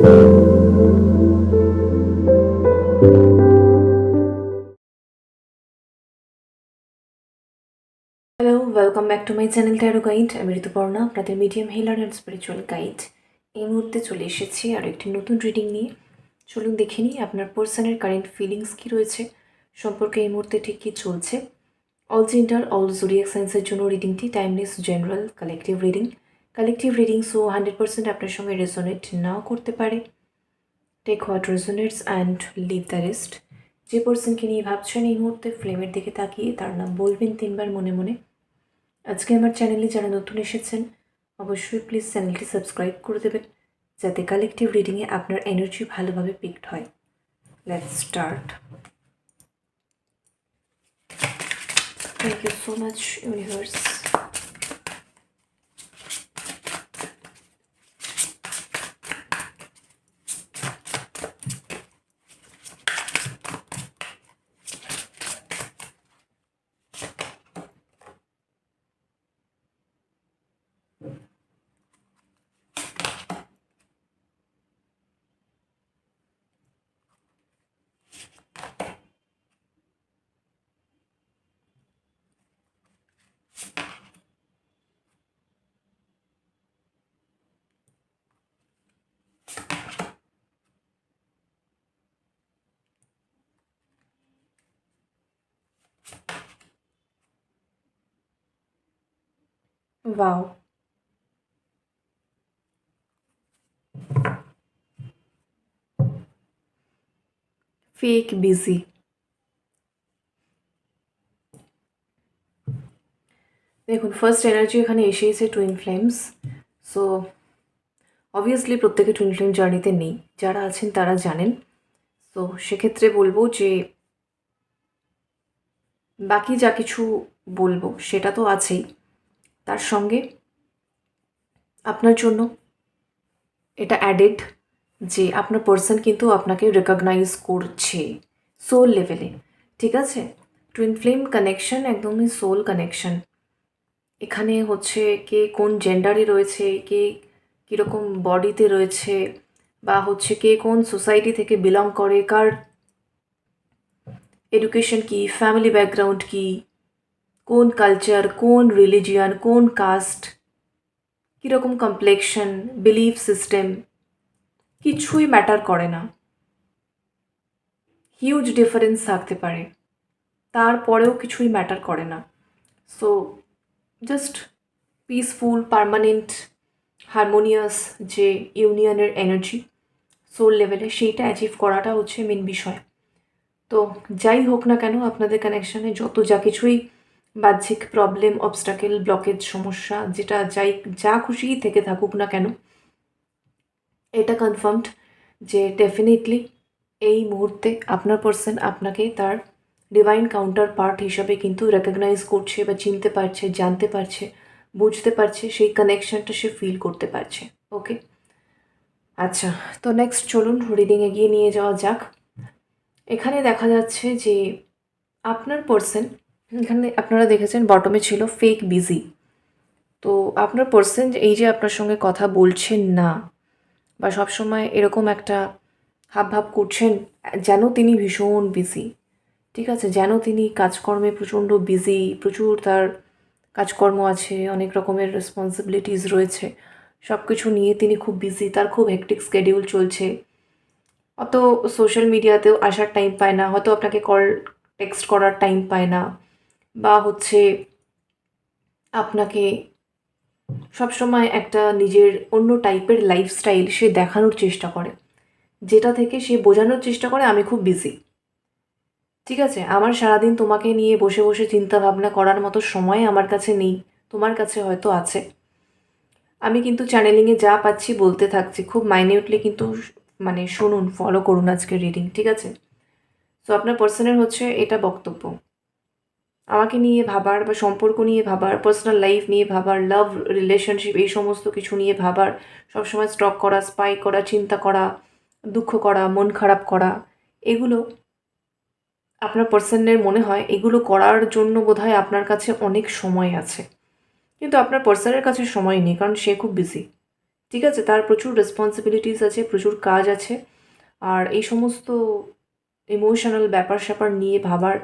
Hello welcome back to my channel tarot guide আমি ঋতুপর্ণা আপনাদের medium healer and spiritual guide এই মুহূর্তে চলে এসেছি আর একটি নতুন রিডিং নিয়ে। চলুন দেখে নিই আপনার পার্সনের কারেন্ট ফিলিংস কী রয়েছে। সম্পর্কে এই মুহূর্তে ঠিক কী চলছে। অল জেন্ডার অল জুরিয়াক সায়েন্সের জন্য রিডিংটি timeless general collective reading collective reading so hundred percent আপনার সঙ্গে রেজোনেট নাও করতে পারে। Take what resonates and leave the rest যে পার্সনকে নিয়ে ভাবছেন এই মুহূর্তে ফ্লেমের দিকে তাকিয়ে তার নাম বলবেন তিনবার মনে মনে। আজকে আমার চ্যানেলে যারা নতুন এসেছেন, অবশ্যই প্লিজ চ্যানেলটি সাবস্ক্রাইব করে দেবেন, যাতে কালেকটিভ রিডিংয়ে আপনার এনার্জি ভালোভাবে পিকড হয়। Let's start thank you so much universe wow fake busy দেখুন ফার্স্ট এনার্জি এখানে এসেইছে টুইন ফ্লেমস সো অবভিয়াসলি প্রত্যেকে টুইন ফ্লেম জার্নিতে নেই। যারা আছেন তারা জানেন। তো সেক্ষেত্রে বলব যে, বাকি যা কিছু বলব, সেটা তো আছেই। তার সঙ্গে। আপনার জন্য এটা অ্যাডেড যে আপনার পার্সন কিন্তু আপনাকে রেকগনাইজ করছে সোল লেভেলে ঠিক আছে? টুইন ফ্লেম কানেকশন একদমই সোল কানেকশন এখানে হচ্ছে কে কোন জেন্ডারে রয়েছে, কে কীরকম বডিতে রয়েছে, বা হচ্ছে কে কোন সোসাইটি থেকে বিলং করে, কার এডুকেশন কি ফ্যামিলি ব্যাকগ্রাউন্ড কি কোন কালচার কোন রিলিজিয়ান কোন কাস্ট কীরকম কমপ্লেকশন বিলিফ সিস্টেম কিছুই ম্যাটার করে না। হিউজ ডিফারেন্স থাকতে পারে। তারপরেও কিছুই ম্যাটার করে না। So just peaceful permanent harmonious যে ইউনিয়নের এনার্জি সোল লেভেলে সেইটা অ্যাচিভ করাটা হচ্ছে মেন বিষয়। তো যাই হোক না কেন, আপনাদের কানেকশানে যত যা কিছুই বাহ্যিক প্রবলেম অবস্টাকেল ব্লকেজ সমস্যা, যেটা যাই, যা খুশিই থেকে থাকুক না কেন, এটা কনফার্মড যে ডেফিনেটলি এই মুহূর্তে আপনার পার্সন আপনাকে তার ডিভাইন কাউন্টার পার্ট হিসাবে কিন্তু রেকগনাইজ করছে বা চিনতে পারছে, জানতে পারছে, বুঝতে পারছে, সেই কানেকশনটা সে ফিল করতে পারছে ওকে আচ্ছা তো নেক্সট চলুন রিডিং এগিয়ে নিয়ে যাওয়া যাক। এখানে দেখা যাচ্ছে যে আপনার পার্সন এখানে আপনারা দেখেছেন বটমে ছিল ফেক বিজি তো আপনার পার্সন এই যে আপনার সঙ্গে কথা বলছেন না, বা সবসময় এরকম একটা হাবভাব করছেন, যেন তিনি ভীষণ বিজি ঠিক আছে? যেন তিনি কাজকর্মে প্রচণ্ড বিজি প্রচুর তার কাজকর্ম আছে, অনেক রকমের রেসপন্সিবিলিটিস রয়েছে। সব কিছু নিয়ে তিনি খুব বিজি তার খুব হেকটিক স্কেডিউল চলছে। অত সোশ্যাল মিডিয়াতেও আসার টাইম পায় না, হয়তো আপনাকে কল টেক্সট করার টাইম পায় না। বা হচ্ছে আপনাকে সবসময় একটা নিজের অন্য টাইপের লাইফস্টাইল সে দেখানোর চেষ্টা করে। যেটা থেকে সে বোঝানোর চেষ্টা করে, আমি খুব বিজি ঠিক আছে? আমার সারাদিন তোমাকে নিয়ে বসে বসে চিন্তা ভাবনা করার মতো সময় আমার কাছে নেই। তোমার কাছে হয়তো আছে। আমি কিন্তু চ্যানেলিংয়ে যা পাচ্ছি বলতে থাকছি। খুব মাইনিউটলি কিন্তু মানে শুনুন ফলো করুন আজকে রিডিং ঠিক আছে? সো আপনার পার্সনের হচ্ছে এটা বক্তব্য। আমাকে নিয়ে ভাবার বা সম্পর্ক নিয়ে ভাবার পার্সোনাল লাইফ নিয়ে ভাবার লাভ রিলেশনশিপ এই সমস্ত কিছু নিয়ে ভাবার, সবসময় স্টক করা স্পাই করা, চিন্তা করা, দুঃখ করা, মন খারাপ করা, এগুলো আপনার পার্সনের মনে হয় এগুলো করার জন্য বোধহয় আপনার কাছে অনেক সময় আছে। কিন্তু আপনার পার্সনের কাছে সময় নেই, কারণ সে খুব বিজি ঠিক আছে? তার প্রচুর রেসপন্সিবিলিটিস আছে, প্রচুর কাজ আছে। আর এই সমস্ত ইমোশনাল ব্যাপার স্যাপার নিয়ে ভাবার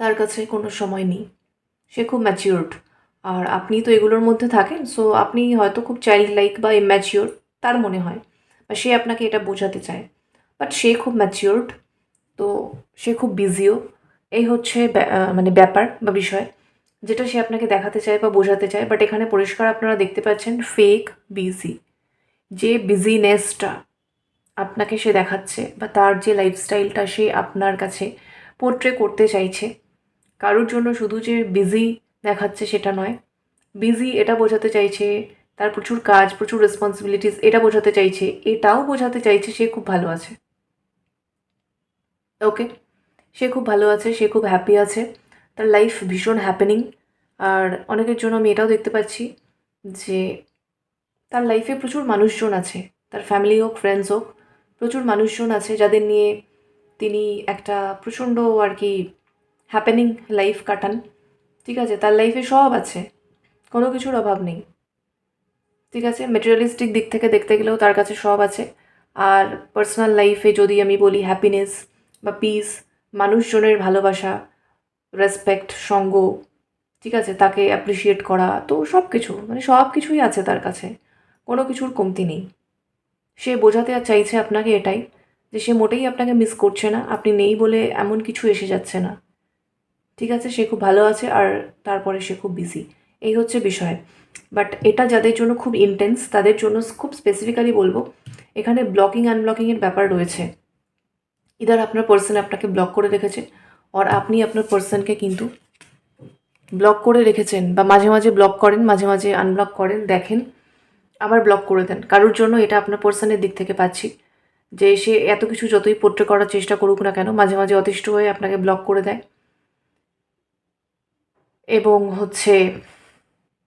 তার কাছে কোনো সময় নেই। সে খুব ম্যাচিওরড আর আপনি তো এগুলোর মধ্যে থাকেন সো আপনি হয়তো খুব চাইল্ড লাইক বা ইম্যাচিওর তার মনে হয়। বা সে আপনাকে এটা বোঝাতে চায়। বাট সে খুব ম্যাচিওরড তো সে খুব বিজিও এই হচ্ছে মানে ব্যাপার বা বিষয়, যেটা সে আপনাকে দেখাতে চায় বা বোঝাতে চায়। বাট এখানে পরিষ্কার আপনারা দেখতে পাচ্ছেন ফেক বিজি যে বিজিনেসটা আপনাকে সে দেখাচ্ছে বা তার যে লাইফস্টাইলটা সে আপনার কাছে পোর্ট্রে করতে চাইছে কারোর জন্য শুধু যে বিজি দেখাচ্ছে সেটা নয়। বিজি এটা বোঝাতে চাইছে, তার প্রচুর কাজ, প্রচুর রেসপন্সিবিলিটিস এটা বোঝাতে চাইছে, এটাও বোঝাতে চাইছে সে খুব ভালো আছে। ওকে সে খুব ভালো আছে, সে খুব হ্যাপি আছে। তার লাইফ ভীষণ হ্যাপেনিং আর অনেকের জন্য আমি এটাও দেখতে পাচ্ছি যে তার লাইফে প্রচুর মানুষজন আছে। তার ফ্যামিলি হোক ফ্রেন্ডস হোক, প্রচুর মানুষজন আছে যাদের নিয়ে তিনি একটা প্রচণ্ড আর কি হ্যাপেনিং লাইফ কাটান। ঠিক আছে? তার লাইফে সব আছে। কোনো কিছুর অভাব নেই। ঠিক আছে? মেটেরিয়ালিস্টিক দিক থেকে দেখতে গেলেও তার কাছে সব আছে। আর পার্সোনাল লাইফে যদি আমি বলি হ্যাপিনেস বা পিস মানুষজনের ভালোবাসা রেসপেক্ট সঙ্গ, ঠিক আছে? তাকে অ্যাপ্রিসিয়েট করা, তো সব কিছু মানে সব কিছুই আছে তার কাছে। কোনো কিছুর কমতি নেই। সে বোঝাতে আর চাইছে আপনাকে এটাই, যে সে মোটেই আপনাকে মিস করছে না। আপনি নেই বলে এমন কিছু এসে যাচ্ছে না। ঠিক আছে, সে খুব ভালো আছে আর তারপরে সে খুব বিজি এই হচ্ছে বিষয়। বাট এটা যাদের জন্য খুব ইন্টেন্স তাদের জন্য খুব স্পেসিফিক্যালি বলব, এখানে ব্লকিং আনব্লকিংয়ের ব্যাপার রয়েছে। ইদার আপনার পার্সন আপনাকে ব্লক করে রেখেছে আর আপনি আপনার পার্সনকে কিন্তু ব্লক করে রেখেছেন, বা মাঝে মাঝে ব্লক করেন, মাঝে মাঝে আনব্লক করেন, দেখেন, আবার ব্লক করে দেন। কারোর জন্য এটা আপনার পার্সনের দিক থেকে পাচ্ছি, যে সে এত কিছু যতই পোট্রে করার চেষ্টা করুক না কেন, মাঝে মাঝে অতিষ্ঠ হয়ে আপনাকে ব্লক করে দেয়। এবং হচ্ছে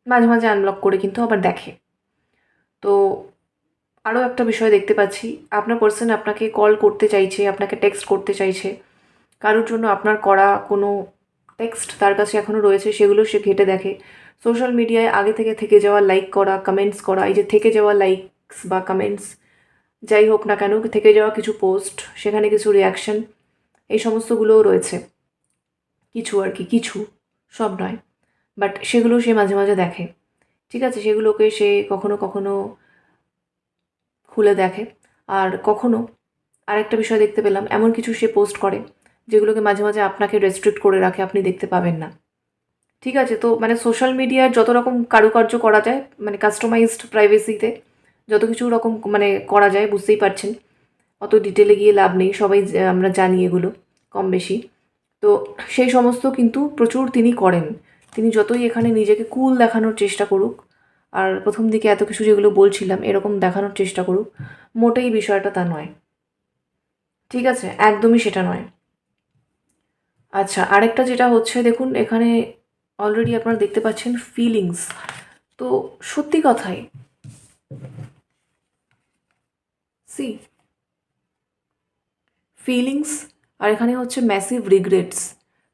মাঝে মাঝে আনব্লক করে কিন্তু আবার দেখে। তো আরও একটা বিষয় দেখতে পাচ্ছি, আপনার পার্সন আপনাকে কল করতে চাইছে, আপনাকে টেক্সট করতে চাইছে, কারোর জন্য আপনার করা কোনো টেক্সট তার কাছে এখনও রয়েছে, সেগুলো সে ঘেটে দেখে। সোশ্যাল মিডিয়ায় আগে থেকে থেকে যাওয়া লাইক করা কমেন্টস করা, এই যে থেকে যাওয়া লাইকস বা কমেন্টস যাই হোক না কেন, থেকে যাওয়া কিছু পোস্ট সেখানে কিছু রিয়াকশন এই সমস্তগুলোও রয়েছে। কিছু আর কি, কিছু। সব নয়। বাট সেগুলো সে মাঝে মাঝে দেখে। ঠিক আছে, সেগুলোকে সে কখনো কখনো খুলে দেখে। আর কখনো আরেকটা বিষয় দেখতে পেলাম, এমন কিছু সে পোস্ট করে, যেগুলোকে মাঝে মাঝে আপনাকে রেস্ট্রিক্ট করে রাখে, আপনি দেখতে পাবেন না। ঠিক আছে, তো মানে সোশ্যাল মিডিয়ার যত রকম কারুকার্য করা যায় মানে কাস্টমাইজড প্রাইভেসিতে যত কিছু রকম মানে করা যায়, বুঝতেই পারছেন। অত ডিটেলে গিয়ে লাভ নেই, সবাই আমরা জানি এগুলো কম বেশি। তো সেই সমস্ত কিন্তু প্রচুর তিনি করেন। তিনি যতই এখানে নিজেকে কুল দেখানোর চেষ্টা করুক, আর প্রথম দিকে এত কিছু যেগুলো বলছিলাম, এরকম দেখানোর চেষ্টা করুক, মোটেই বিষয়টা তা নয়। ঠিক আছে? একদমই সেটা নয়। আচ্ছা আরেকটা যেটা হচ্ছে, দেখুন, এখানে অলরেডি আপনারা দেখতে পাচ্ছেন ফিলিংস তো সত্যি কথাই সি ফিলিংস আর এখানে হচ্ছে ম্যাসিভ রিগ্রেটস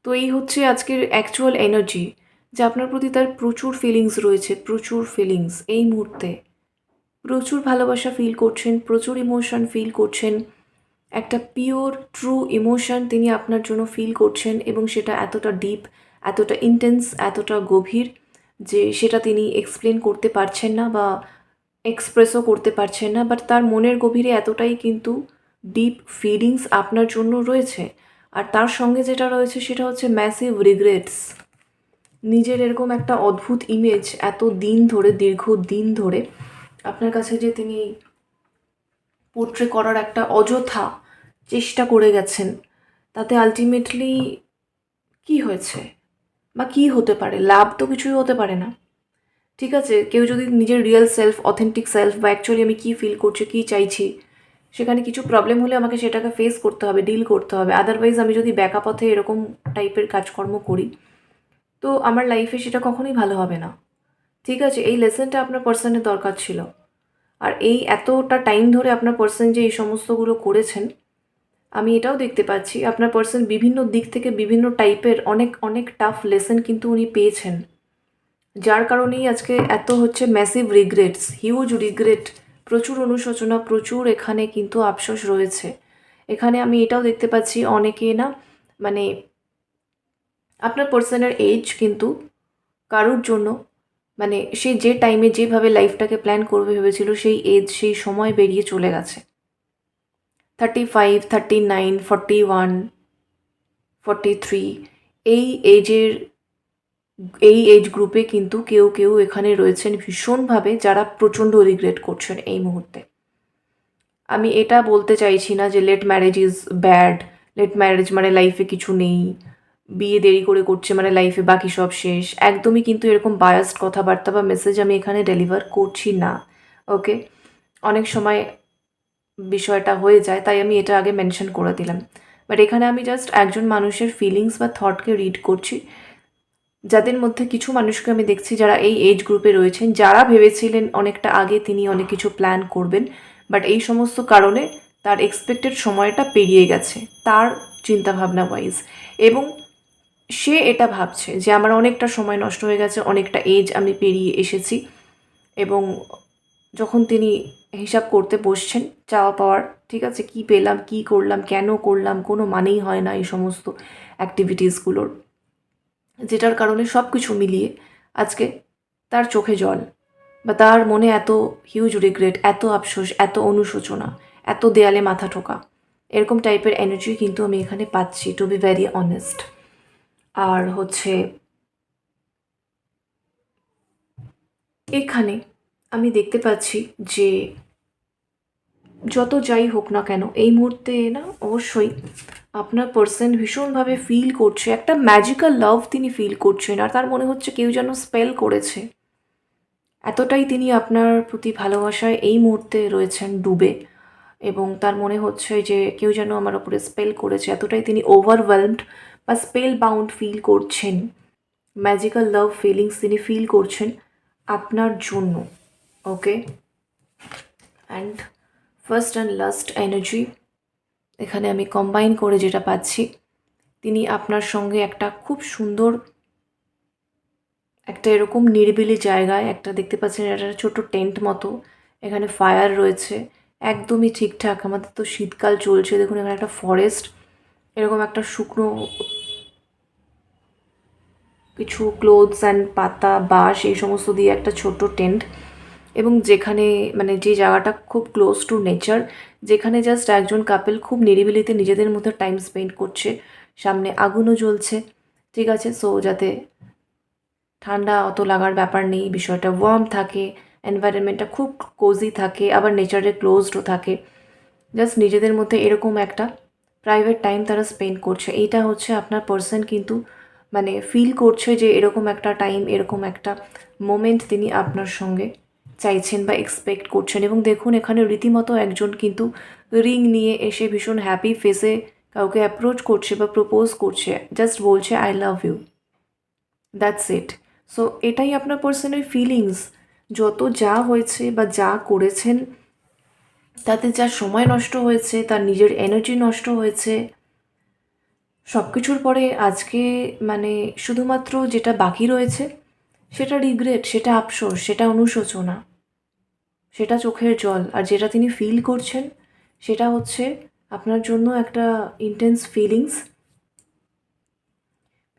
তো এই হচ্ছে আজকের অ্যাকচুয়াল এনার্জি যে আপনার প্রতি তার প্রচুর ফিলিংস রয়েছে, প্রচুর ফিলিংস এই মুহূর্তে। প্রচুর ভালোবাসা ফিল করছেন, প্রচুর ইমোশন ফিল করছেন। একটা পিওর ট্রু ইমোশন তিনি আপনার জন্য ফিল করছেন এবং সেটা এতটা ডিপ এতটা ইন্টেন্স এতটা গভীর যে সেটা তিনি এক্সপ্লেন করতে পারছেন না বা এক্সপ্রেসও করতে পারছেন না। বাট তার মনের গভীরে এতটাই কিন্তু ডিপ ফিলিংস আপনার জন্য রয়েছে। আর তার সঙ্গে যেটা রয়েছে সেটা হচ্ছে ম্যাসিভ রিগ্রেটস নিজের এরকম একটা অদ্ভুত ইমেজ এত দিন ধরে, দীর্ঘ দিন ধরে আপনার কাছে যে তিনি পোট্রে করার একটা অযথা চেষ্টা করে গেছেন, তাতে আলটিমেটলি কি হয়েছে? বা কি হতে পারে? লাভ তো কিছুই হতে পারে না। ঠিক আছে, কেউ যদি নিজের রিয়েল সেলফ অথেন্টিক সেলফ বা অ্যাকচুয়ালি আমি কী ফিল করছি, কী চাইছি সেখানে কিছু প্রবলেম হলে আমাকে সেটাকে ফেস করতে হবে ডিল করতে হবে। আদারওয়াইজ আমি যদি ব্যাকা পথে এরকম টাইপের কাজকর্ম করি, তো আমার লাইফে সেটা কখনোই ভালো হবে না। ঠিক আছে, এই লেসনটা আপনার পার্সনের দরকার ছিল। আর এই এতটা টাইম ধরে আপনার পার্সন যে এই সমস্তগুলো করেছেন, আমি এটাও দেখতে পাচ্ছি, আপনার পার্সন বিভিন্ন দিক থেকে বিভিন্ন টাইপের অনেক অনেক টাফ লেসন কিন্তু উনি পেয়েছেন। যার কারণেই আজকে এত হচ্ছে ম্যাসিভ রিগ্রেটস হিউজ রিগ্রেট প্রচুর অনুশোচনা, প্রচুর এখানে কিন্তু আফসোস রয়েছে। এখানে আমি এটাও দেখতে পাচ্ছি অনেকে না মানে আপনার পার্সনের এজ কিন্তু কারোর জন্য মানে সে যে টাইমে যেভাবে লাইফটাকে প্ল্যান করবে ভেবেছিল, সেই এজ সেই সময় বেরিয়ে চলে গেছে। Thirty five thirty nine forty one forty three এই এজের এই এজ গ্রুপে কিন্তু কেউ কেউ এখানে রয়েছেন ভীষণভাবে যারা প্রচণ্ড রিগ্রেট করছেন এই মুহূর্তে। আমি এটা বলতে চাইছি না যে late marriage is bad late marriage মানে লাইফে কিছু নেই, বিয়ে দেরি করে করছে মানে লাইফে বাকি সব শেষ, একদমই কিন্তু এরকম বায়াসড কথাবার্তা বা মেসেজ আমি এখানে ডেলিভার করছি না ওকে অনেক সময় বিষয়টা হয়ে যায়, তাই আমি এটা আগে মেনশন করে দিলাম। বাট এখানে আমি জাস্ট একজন মানুষের ফিলিংস বা থটকে রিড করছি। যাদের মধ্যে কিছু মানুষকে আমি দেখছি যারা এই এজ গ্রুপে রয়েছেন, যারা ভেবেছিলেন অনেকটা আগে তিনি অনেক কিছু প্ল্যান করবেন বাট এই সমস্ত কারণে তার এক্সপেক্টেড সময়টা পেরিয়ে গেছে, তার চিন্তাভাবনা ওয়াইজ এবং সে এটা ভাবছে যে আমার অনেকটা সময় নষ্ট হয়ে গেছে, অনেকটা এজ আমি পেরিয়ে এসেছি। এবং যখন তিনি হিসাব করতে বসছেন, চাওয়া পাওয়ার, ঠিক আছে, কি পেলাম, কি করলাম, কেন করলাম, কোনো মানেই হয় না এই সমস্ত অ্যাক্টিভিটিসগুলোর যেটার কারণে সব কিছু মিলিয়ে আজকে তার চোখে জল বা তার মনে এত হিউজ রিগ্রেট এত আফসোস, এত অনুশোচনা, এত দেয়ালে মাথা ঠোকা, এরকম টাইপের এনার্জি কিন্তু আমি এখানে পাচ্ছি টু বি ভেরি অনেস্ট আর হচ্ছে এখানে আমি দেখতে পাচ্ছি যে যত যাই হোক না কেন, এই মুহূর্তে না অবশ্যই আপনার পার্সন ভীষণভাবে ফিল করছে, একটা ম্যাজিক্যাল লাভ তিনি ফিল করছেন, আর তার মনে হচ্ছে কেউ যেন স্পেল করেছে। এতটাই তিনি আপনার প্রতি ভালোবাসায় এই মুহূর্তে রয়েছেন ডুবে, এবং তার মনে হচ্ছে যে কেউ যেন আমার ওপরে স্পেল করেছে, এতটাই তিনি ওভারওয়েলমড বা স্পেল বাউন্ড ফিল করছেন। ম্যাজিক্যাল লাভ ফিলিংস তিনি ফিল করছেন আপনার জন্য okay and first and last energy এখানে আমি কম্বাইন করে যেটা পাচ্ছি, তিনি আপনার সঙ্গে একটা খুব সুন্দর, একটা এরকম নিরিবিলি জায়গায়, একটা দেখতে পাচ্ছেন একটা ছোট টেন্ট মতো, এখানে ফায়ার রয়েছে, একদমই ঠিকঠাক, আমাদের তো শীতকাল চলছে, দেখুন এখানে একটা ফরেস্ট এরকম একটা শুকনো, কিছু ক্লোথস অ্যান্ড পাতা, বাঁশ, এই সমস্ত দিয়ে একটা ছোট্ট টেন্ট এবং যেখানে মানে যে জায়গাটা খুব ক্লোজ টু নেচার যেখানে জাস্ট একজন কাপেল খুব নিরিবিলিতে নিজেদের মধ্যে টাইম স্পেন্ড করছে। সামনে আগুনও জ্বলছে, ঠিক আছে? সো যাতে ঠান্ডা অত লাগার ব্যাপার নেই, বিষয়টা ওয়ার্ম থাকে এনভায়রনমেন্টটা খুব কোজি থাকে, আবার নেচারে ক্লোজডও থাকে। জাস্ট নিজেদের মধ্যে এরকম একটা প্রাইভেট টাইম তারা স্পেন্ড করছে। এইটা হচ্ছে আপনার পার্সন কিন্তু মানে ফিল করছে যে এরকম একটা টাইম এরকম একটা মোমেন্ট তিনি আপনার সঙ্গে চাইছেন বা এক্সপেক্ট করছেন এবং দেখুন এখানে রীতিমতো একজন কিন্তু রিং নিয়ে এসে ভীষণ হ্যাপি ফেসে কাউকে অ্যাপ্রোচ করছে বা প্রপোজ করছে জাস্ট বলছে I love you that's it so এটাই আপনার পার্সনের ফিলিংস যত যা হয়েছে বা যা করেছেন, তাতে যা সময় নষ্ট হয়েছে, তার নিজের এনার্জি নষ্ট হয়েছে সব কিছুর পরে আজকে মানে শুধুমাত্র যেটা বাকি রয়েছে সেটা রিগ্রেট সেটা আফসোস, সেটা অনুশোচনা, সেটা চোখের জল। আর যেটা তিনি ফিল করছেন, সেটা হচ্ছে আপনার জন্য একটা ইন্টেন্স ফিলিংস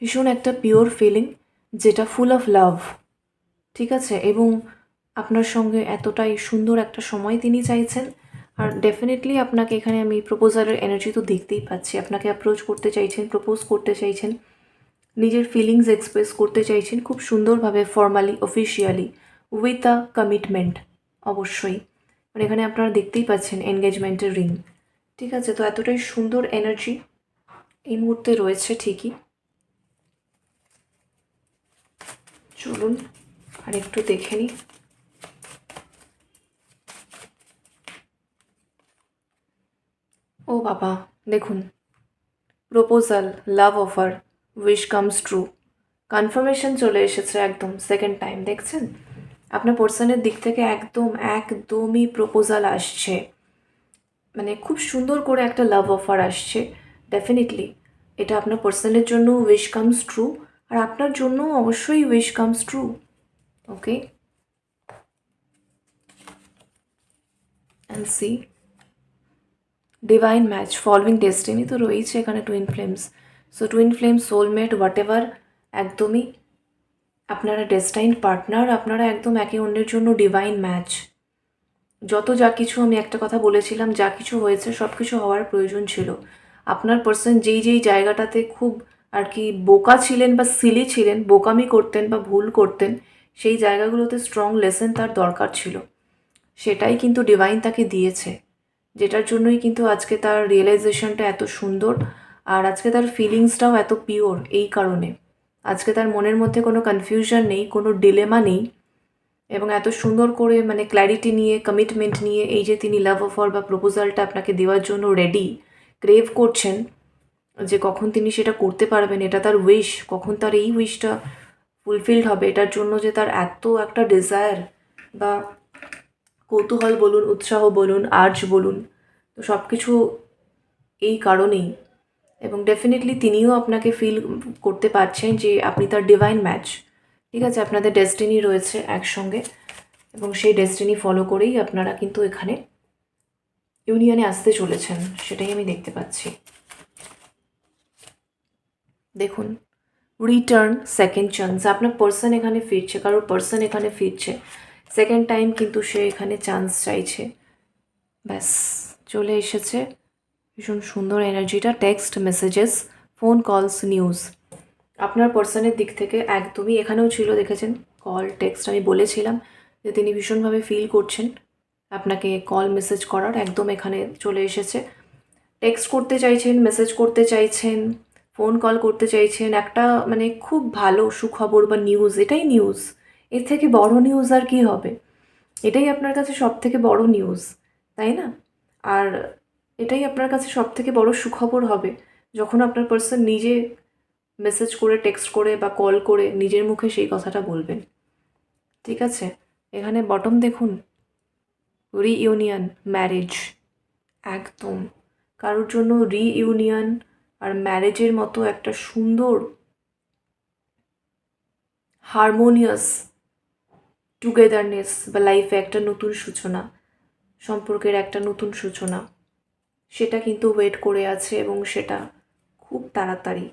ভীষণ একটা পিওর ফিলিং যেটা ফুল অফ লাভ ঠিক আছে? এবং আপনার সঙ্গে এতটাই সুন্দর একটা সময় তিনি চাইছেন। আর ডেফিনেটলি আপনাকে এখানে আমি প্রপোজালের এনার্জি তো দেখতেই পাচ্ছি। আপনাকে অ্যাপ্রোচ করতে চাইছেন প্রপোজ করতে চাইছেন। নিজের ফিলিংস এক্সপ্রেস করতে চাইছেন খুব সুন্দরভাবে formally officially with a commitment অবশ্যই। মানে এখানে আপনারা দেখতেই পাচ্ছেন এনগেজমেন্টের রিং ঠিক আছে, তো এতটাই সুন্দর এনার্জি এই মুহূর্তে রয়েছে ঠিকই। চলুন আর একটু দেখে নিই। ও বাবা, দেখুন proposal love offer wish comes true confirmation চলে এসেছে একদম সেকেন্ড টাইম দেখছেন? আপনার পার্সনের দিক থেকে একদম, একদমই প্রপোজাল আসছে। মানে খুব সুন্দর করে একটা লাভ অফার আসছে ডেফিনেটলি এটা আপনার পার্সনের জন্য উইশ কামস ট্রু আর আপনার জন্য অবশ্যই wish comes true okay and see divine match following destiny তো রয়েছে এখানে twin flames so twin flames soulmate whatever একদমই আপনারা ডেস্টাইন পার্টনার আপনারা একদম একে অন্যের জন্য ডিভাইন ম্যাচ যত যা কিছু আমি একটা কথা বলেছিলাম, যা কিছু হয়েছে, সব কিছু হওয়ার প্রয়োজন ছিল। আপনার পার্সন যেই যেই জায়গাটাতে খুব আর কি বোকা ছিলেন বা সিলি ছিলেন, বোকামি করতেন বা ভুল করতেন, সেই জায়গাগুলোতে স্ট্রং লেসেন তার দরকার ছিল। সেটাই কিন্তু ডিভাইন তাকে দিয়েছে। যেটার জন্যই কিন্তু আজকে তার রিয়েলাইজেশনটা এত সুন্দর। আর আজকে তার ফিলিংসটাও এত পিওর এই কারণে। আজকে তার মনের মধ্যে কোনো কনফিউশন নেই, কোনো ডিলেমা নেই এবং এত সুন্দর করে মানে ক্ল্যারিটি নিয়ে কমিটমেন্ট নিয়ে এই যে তিনি লাভ অফার বা প্রপোজালটা আপনাকে দেওয়ার জন্য রেডি ক্রেভ করছেন যে কখন তিনি সেটা করতে পারবেন, এটা তার উইশ কখন তার এই উইশটা ফুলফিলড হবে, এটার জন্য যে তার এত একটা ডিজায়ার বা কৌতূহল বলুন, উৎসাহ বলুন আর্জ বলুন, তো সব কিছু এই কারণেই। এবং ডেফিনেটলি তিনিও আপনাকে ফিল করতে পারছেন যে আপনি তার ডিভাইন ম্যাচ ঠিক আছে, আপনাদের ডেস্টিনি রয়েছে একসঙ্গে এবং সেই ডেস্টিনি ফলো করেই আপনারা কিন্তু এখানে ইউনিয়নে আসতে চলেছেন, সেটাই আমি দেখতে পাচ্ছি। দেখুন রিটার্ন সেকেন্ড চান্স আপনার পার্সন এখানে ফিরছে, কারোর পার্সন এখানে ফিরছে। সেকেন্ড টাইম কিন্তু সে এখানে চান্স চাইছে। ব্যাস, চলে এসেছে। ভীষণ সুন্দর এনার্জিটা text messages phone calls news আপনার পার্সনের দিক থেকে একদমই এখানেও ছিল, দেখেছেন? কল টেক্সট আমি বলেছিলাম যে তিনি ভীষণভাবে ফিল করছেন। আপনাকে কল মেসেজ করার একদম এখানে চলে এসেছে। টেক্সট করতে চাইছেন মেসেজ করতে চাইছেন ফোন কল করতে চাইছেন, একটা মানে খুব ভালো সুখবর বা নিউজ এটাই নিউজ এর থেকে বড় নিউজ আর কি হবে? এটাই আপনার কাছে সব থেকে বড় নিউজ তাই না? আর এটাই আপনার কাছে সব থেকে বড় সুখবর হবে। যখন আপনার পার্সন নিজে মেসেজ করে টেক্সট করে বা কল করে নিজের মুখে সেই কথাটা বলবেন। ঠিক আছে? এখানে বটম দেখুন। রিইউনিয়ন ম্যারেজ একদম। কারোর জন্য রিইউনিয়ন আর ম্যারেজের মতো একটা সুন্দর হারমোনিয়াস টুগেদারনেস বা লাইফে একটা নতুন সূচনা, সম্পর্কের একটা নতুন সূচনা। সেটা কিন্তু ওয়েট করে আছে এবং সেটা খুব তাড়াতাড়ি,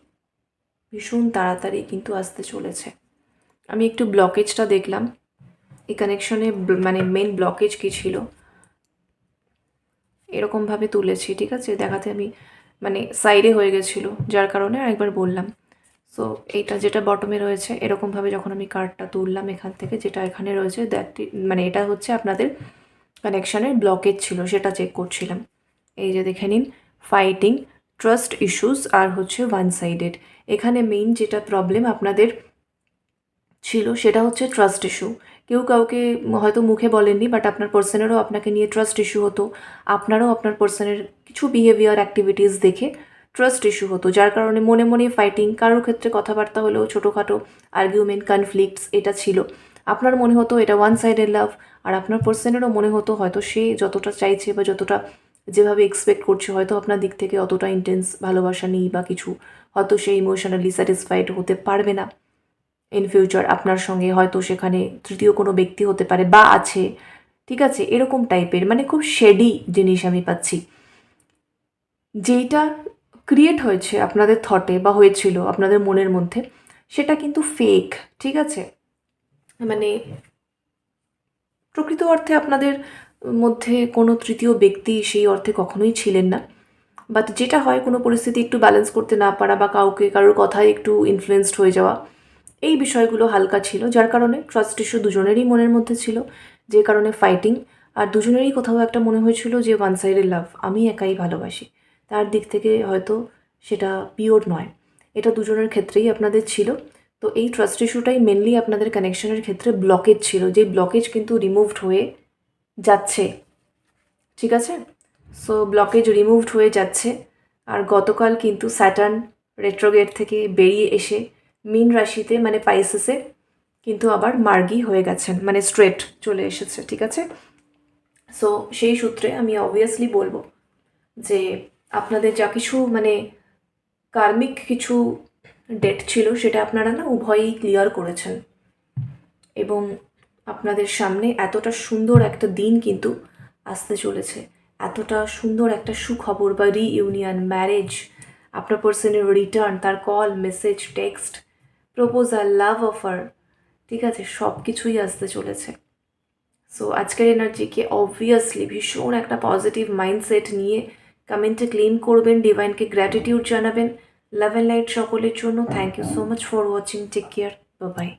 ভীষণ তাড়াতাড়ি কিন্তু আসতে চলেছে। আমি একটু ব্লকেজটা দেখলাম। এই কানেকশনে মানে মেন ব্লকেজ কী ছিল? এরকমভাবে তুলেছি, ঠিক আছে? দেখাতে আমি মানে সাইডে হয়ে গেছিল, যার কারণে আরেকবার বললাম। সো এইটা যেটা বটমে রয়েছে, এরকমভাবে যখন আমি কার্ডটা তুললাম এখান থেকে, যেটা এখানে রয়েছে দ্যাট মানে এটা হচ্ছে আপনাদের কানেকশানের ব্লকেজ ছিল, সেটা চেক করছিলাম। এই যে দেখে নিন ফাইটিং ট্রাস্ট ইস্যুস আর হচ্ছে ওয়ান সাইডেড এখানে মেইন যেটা প্রবলেম আপনাদের ছিল সেটা হচ্ছে ট্রাস্ট ইস্যু কেউ কাউকে হয়তো মুখে বলেননি বাট আপনার পার্সনেরও আপনাকে নিয়ে ট্রাস্ট ইস্যু হতো। আপনারও আপনার পার্সনের কিছু বিহেভিয়ার অ্যাক্টিভিটিস দেখে ট্রাস্ট ইস্যু হতো। যার কারণে মনে মনে ফাইটিং কারোর ক্ষেত্রে কথাবার্তা হলেও ছোটোখাটো আর্গুমেন্ট কনফ্লিক্টস এটা ছিল। আপনার মনে হতো এটা ওয়ান সাইডের লাভ আর আপনার পার্সনেরও মনে হতো হয়তো সে যতটা চাইছে বা যতটা যেভাবে এক্সপেক্ট করছে, হয়তো আপনার দিক থেকে অতটা ইন্টেন্স ভালোবাসা নেই বা কিছু, হয়তো সে ইমোশনালি স্যাটিসফাইড হতে পারবে না। ইন ফিউচার আপনার সঙ্গে হয়তো সেখানে তৃতীয় কোনো ব্যক্তি হতে পারে বা আছে, ঠিক আছে? এরকম টাইপের মানে খুব শেডি জিনিস আমি পাচ্ছি। যেইটা ক্রিয়েট হয়েছে আপনাদের থটে বা হয়েছিল আপনাদের মনের মধ্যে, সেটা কিন্তু ফেক ঠিক আছে? মানে প্রকৃত অর্থে আপনাদের মধ্যে কোনো তৃতীয় ব্যক্তি সেই অর্থে কখনোই ছিলেন না। বাট যেটা হয়, কোনো পরিস্থিতি একটু ব্যালেন্স করতে না পারা বা কাউকে, কারোর কথায় একটু ইনফ্লুয়েসড হয়ে যাওয়া, এই বিষয়গুলো হালকা ছিল, যার কারণে ট্রাস্ট ইস্যু দুজনেরই মনের মধ্যে ছিল, যে কারণে ফাইটিং আর দুজনেরই কোথাও একটা মনে হয়েছিল যে ওয়ান সাইডের লাভ আমি একাই ভালোবাসি। তার দিক থেকে হয়তো সেটা পিওর নয়। এটা দুজনের ক্ষেত্রেই আপনাদের ছিল। তো এই ট্রাস্ট ইস্যুটাই মেনলি আপনাদের কানেকশনের ক্ষেত্রে ব্লকেজ ছিল, যে ব্লকেজ কিন্তু রিমুভড হয়ে যাচ্ছে। ঠিক আছে? সো ব্লকেজ রিমুভড হয়ে যাচ্ছে। আর গতকাল কিন্তু স্যাটার্ন রেট্রোগেট থেকে বেরিয়ে এসে মিন রাশিতে মানে পাইসেসে কিন্তু আবার মার্গি হয়ে গেছেন মানে স্ট্রেট চলে এসেছে, ঠিক আছে? সো সেই সূত্রে আমি অবভিয়াসলি বলব যে আপনাদের যা কিছু মানে কার্মিক কিছু ডেট ছিল, সেটা আপনারা না উভয়ই ক্লিয়ার করেছেন। এবং আপনাদের সামনে এতটা সুন্দর একটা দিন কিন্তু আসতে চলেছে। এতটা সুন্দর একটা সুখবর বা রিইউনিয়ন ম্যারেজ আপনার পার্সনের রিটার্ন তার call message text proposal love offer ঠিক আছে? সব কিছুই আসতে চলেছে। সো আজকের এনার্জিকে অবভিয়াসলি ভীষণ একটা পজিটিভ মাইন্ডসেট নিয়ে কমেন্টে ক্লেম করবেন ডিভাইনকে গ্র্যাটিটিউড জানাবেন। লাভ অ্যান্ড লাইট সকলের জন্য। Thank you so much for watching take care bye